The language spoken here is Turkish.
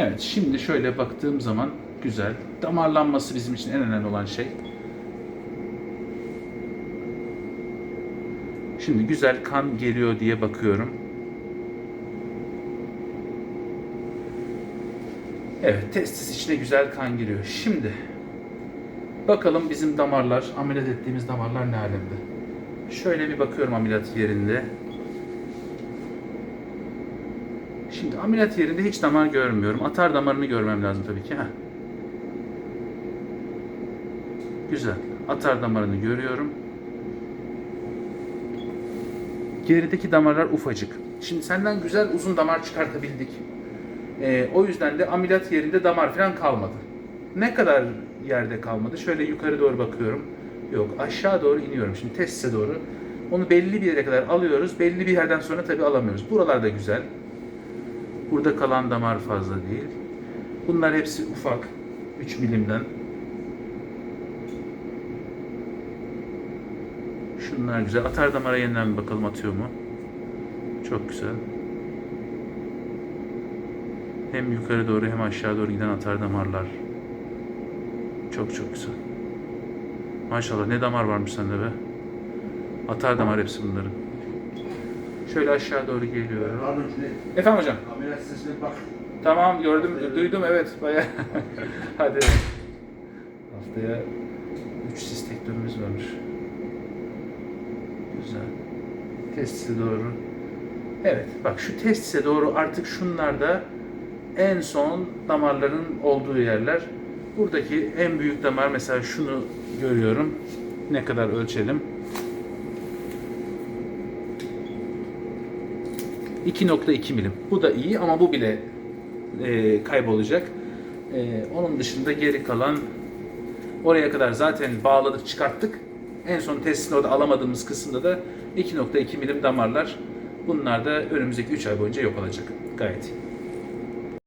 Evet, şimdi şöyle baktığım zaman güzel. Damarlanması bizim için en önemli olan şey. Şimdi güzel kan geliyor diye bakıyorum. Evet, testis içine güzel kan giriyor. Şimdi bakalım bizim damarlar, ameliyat ettiğimiz damarlar ne alemde? Şöyle bir bakıyorum ameliyat yerinde. Şimdi ameliyat yerinde hiç damar görmüyorum. Atar damarını görmem lazım tabii ki. Heh. Güzel. Atar damarını görüyorum. Gerideki damarlar ufacık. Şimdi senden güzel uzun damar çıkartabildik. Ee, o yüzden de ameliyat yerinde damar falan kalmadı. Ne kadar yerde kalmadı? Şöyle yukarı doğru bakıyorum. Yok aşağı doğru iniyorum. Şimdi testise doğru. Onu belli bir yere kadar alıyoruz. Belli bir yerden sonra tabii alamıyoruz. Buralar da güzel. Burada kalan damar fazla değil. Bunlar hepsi ufak. 3 milimden. Şunlar güzel. Atar damara yeniden bir bakalım atıyor mu? Çok güzel. Hem yukarı doğru hem aşağı doğru giden atar damarlar. Çok çok güzel. Maşallah ne damar varmış sende be. Atar damar hepsi bunların. Şöyle aşağı doğru geliyorum. Efendim hocam. ameliyat sesine bak. Tamam gördüm, duydum evet bayağı. Hadi. Haftaya 3 sistektörümüz varmış. Güzel. Testise doğru. Evet bak şu testise doğru artık şunlarda en son damarların olduğu yerler. Buradaki en büyük damar mesela şunu görüyorum. Ne kadar ölçelim? 2.2 milim. Bu da iyi ama bu bile e, kaybolacak. E, onun dışında geri kalan oraya kadar zaten bağladık çıkarttık. En son testin orada alamadığımız kısımda da 2.2 milim damarlar. Bunlar da önümüzdeki 3 ay boyunca yok olacak. Gayet iyi.